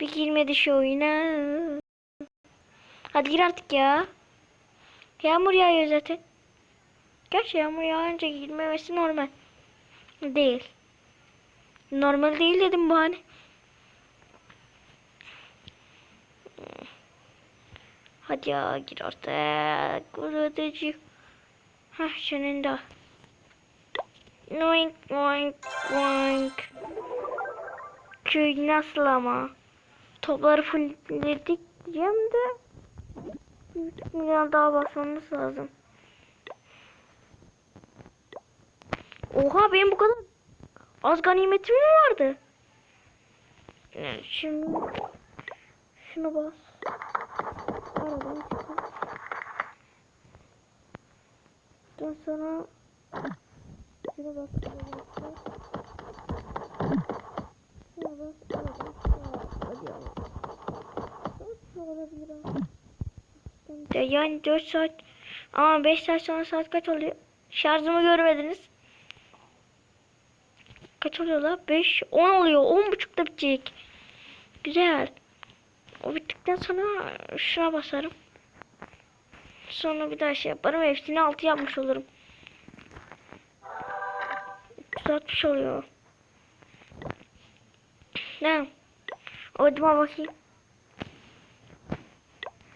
Bir girmedi şu oyuna. Hadi gir artık ya. Yağmur yağıyor zaten. Gerçi yağmur yağınca girmemesi normal. Değil. Normal değil dedim bu hani. Hadi ya gir artık. Uğratıcı. Hah sonunda. Oink oink oink. Köy nasıl ama? Topları fullledik diyeceğim de. Milyon daha basmamız lazım. Oha benim bu kadar az ganimetim mi vardı? Şimdi şunu bas. Aradan çıkın. Ondan sonra Hadi ama. Nasıl olabilir ama? Ya Yani 4 saat ama 5 saat sonra saat kaç oluyor? Şarjımı görmediniz. Kaç oluyor la? 5 10 oluyor. 10 buçukta bitecek. Güzel. O bittikten sonra şuna basarım. Sonra bir daha şey yaparım. Hepsini 6 yapmış olurum. 360 oluyor. Ne? Oduma bakayım.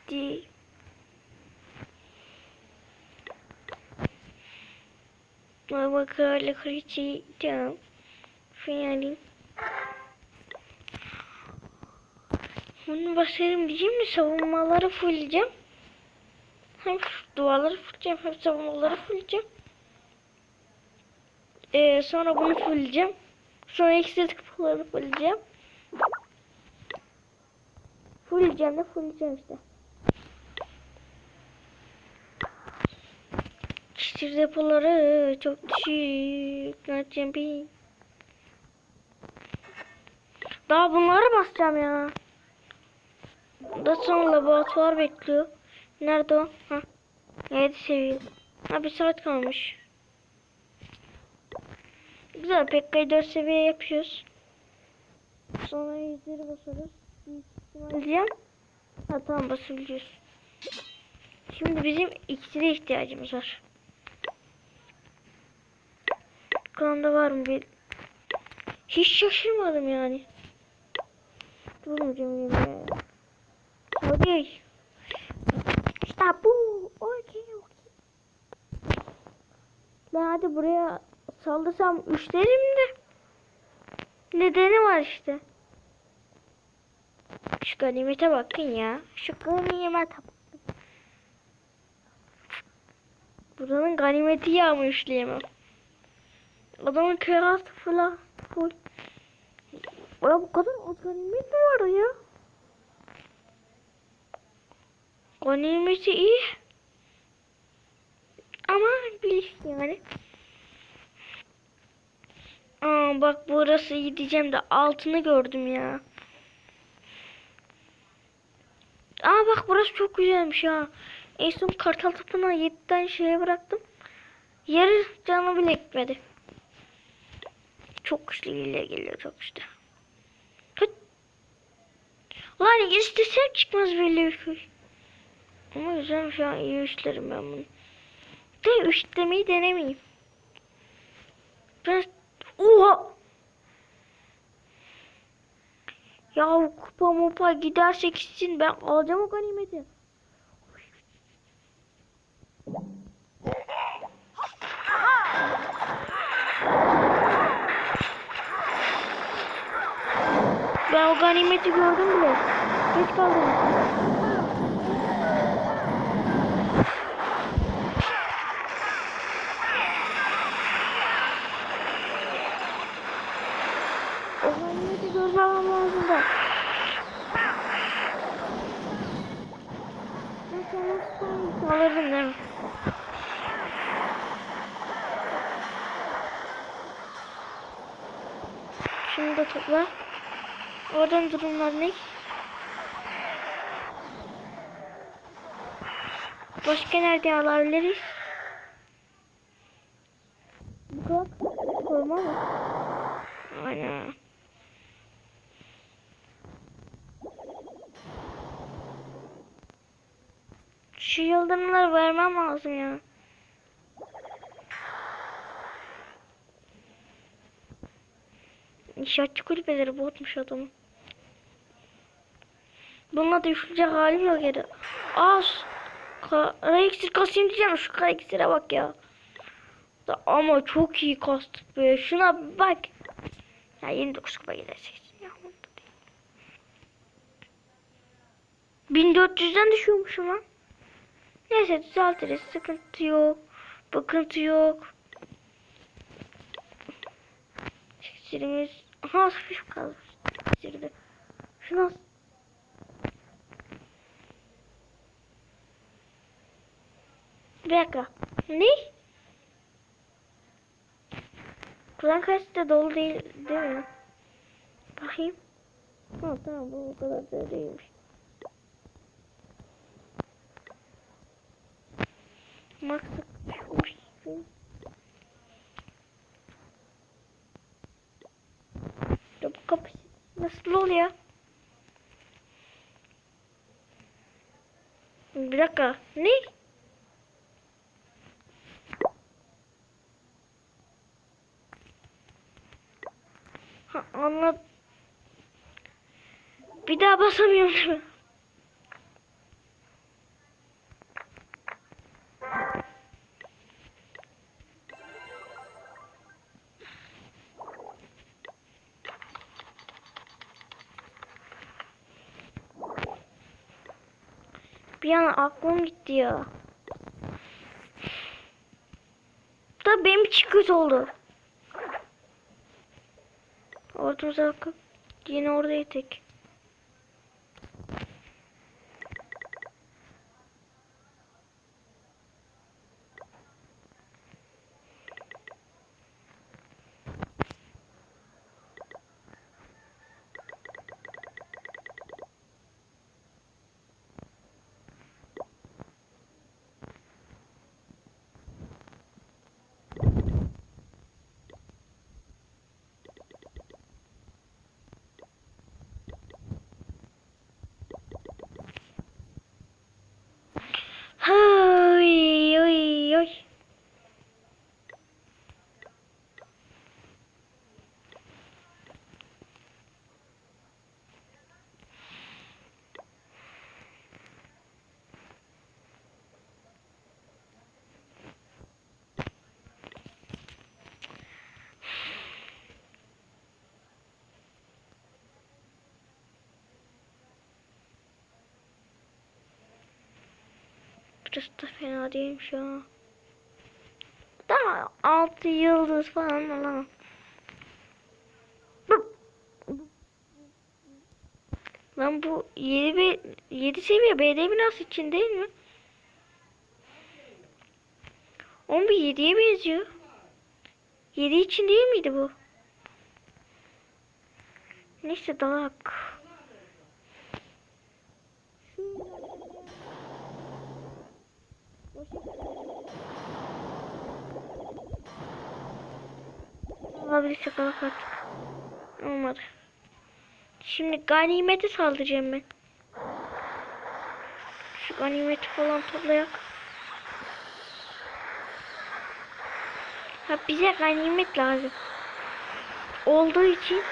Di. Bakalım kırıcıydım. Finalin. Bunu basarım diyeceğim mi? Savunmaları fullleyeceğim. Hem duvarları fullleyeceğim hem savunmaları fullleyeceğim. Ee, sonra bunu fullleyeceğim. Sonra ikisi tıklarını fullleyeceğim. Fullleyeceğim de fullleyeceğim işte. Kişi depoları çok düşük. Yapacağım bir. Daha bunları basacağım ya. Da sonra laboratuvar bekliyor. Nerede o? Ha. 7 seviye. Ha bir saat kalmış. Güzel Pekka'yı 4 seviye yapıyoruz. Sonra yüzleri basarız. Diyeceğim. Ha tamam basabiliyoruz. Şimdi bizim ikisine ihtiyacımız var. Klanda var mı bir? Hiç şaşırmadım yani. Durmayacağım yine. Hadi. İşte bu. Okey okey. Ben hadi buraya saldırsam üçlerim de. Nedeni var işte. Şu ganimete bakın ya. Şu ganimete bakın. Buranın ganimeti yağmur üçleyemem. Adamın kerası falan full. Ulan bu kadar az ganimet mi var ya? Ganimeti iyi. Ama bilirsin yani. Aa bak burası iyi diyeceğim de altını gördüm ya. Aa bak burası çok güzelmiş ha. En son kartal tapına 7 tane şeye bıraktım. Yarı canı bile ekmedi. Çok güçlü geliyor geliyor çok güçlü. Hıt. Lan istesem çıkmaz böyle bir köy. Ama güzel şu an iyi üçlerim ben bunu. De üçlemeyi denemeyeyim. Biraz... Oha! Ya kupa mupa giderse gitsin ben alacağım o ganimeti. Ben o ganimeti gördüm bile. Geç kaldım. Sana sonra alırım? Şunu da topla. Oradan durumlar ne? Başka nerede alabiliriz? Bak. koyma ama. Aynen. Şu yıldırımları vermem lazım ya. İnşaatçı kulübeleri botmuş adamı. Bununla da üçleyecek halim yok yedi. Az. Kara iksir kasayım diyeceğim. Şu kara iksire bak ya. Da, ama çok iyi kastık be. Şuna bak. Ya 29 kupa gidersek. Ya, umurumda değil. 1400'den düşüyormuşum lan. Neyse düzeltiriz. Sıkıntı yok. Bakıntı yok. İksirimiz. Aha hafif kalmış. İksirde. Şunu. Bir dakika. Ne? Kur'an karşısı da dolu değil, değil mi? Bakayım. Ha tamam bu kadar da değilmiş. Maksat düşmüş. Ya bu kapı nasıl oluyor? Bir dakika. Ne? Ha, anladım. Bir daha basamıyorum Bir an aklım gitti ya. Da benim için oldu. Ortamıza bakıp yine orada tek. Burası da fena değilmiş ya. Daha altı yıldız falan olan. Lan bu 7 be 7 seviye BD binası için değil mi? 11 7'ye benziyor. 7 için değil miydi bu? Neyse dalak. Olabilirse kalk artık. Olmadı. Şimdi ganimete saldıracağım ben. Şu ganimeti falan toplayak. Ha bize ganimet lazım. Olduğu için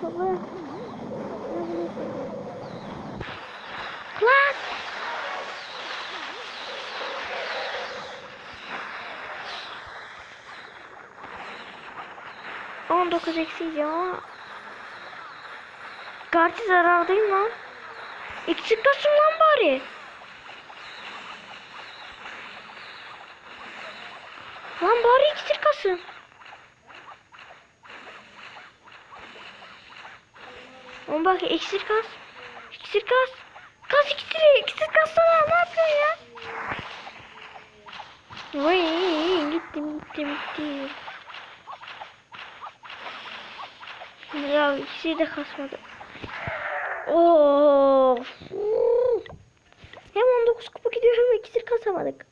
toplayak. 9 eksiyiz ya. Gerçi zarardayım lan. Eksik dursun lan bari. Lan bari iksir kasın. Ama bak iksir kas. İksir kas. Kas iksiri. İksir kassana. Ne yapıyorsun ya? Vay gittim gittim gittim. Ya ikisi de kasmadı. Of. Hem 19 kupa gidiyor hem iksir kasamadık.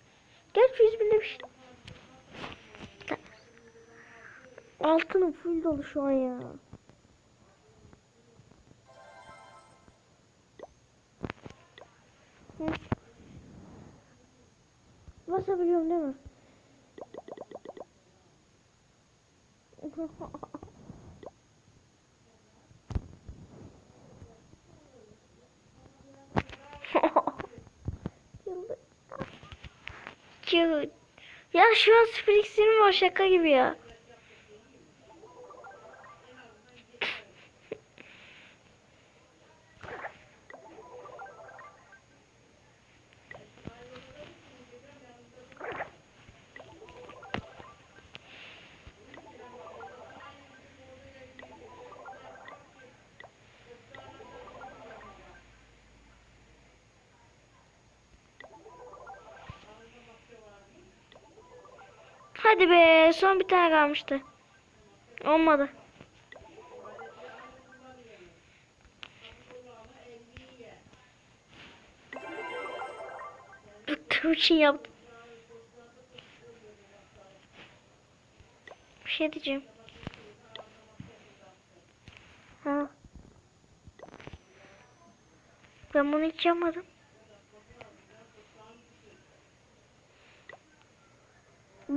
Gerçi 100 binde bir şey. Altının full dolu şu an ya. Basabiliyorum değil mi? Ya şu an sıfır iksirim var şaka gibi ya. Hadi be son bir tane kalmıştı. Olmadı. İçin yaptım. Bir şey diyeceğim. Ha. Ben bunu hiç yapmadım.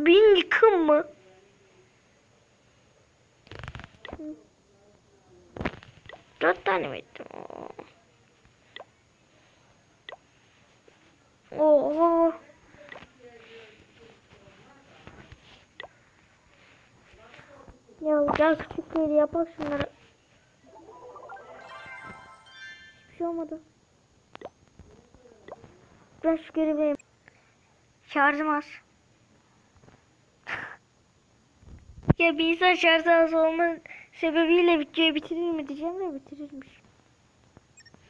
Bin yıkım mı? Dört tane mi ettim? Oo. Ya gel küçük köylü yapak şunları. Hiçbir şey olmadı. Ben şu görevi Şarjım az. Ya bir az olma sebebiyle videoyu bitirir mi diyeceğim de bitirirmiş.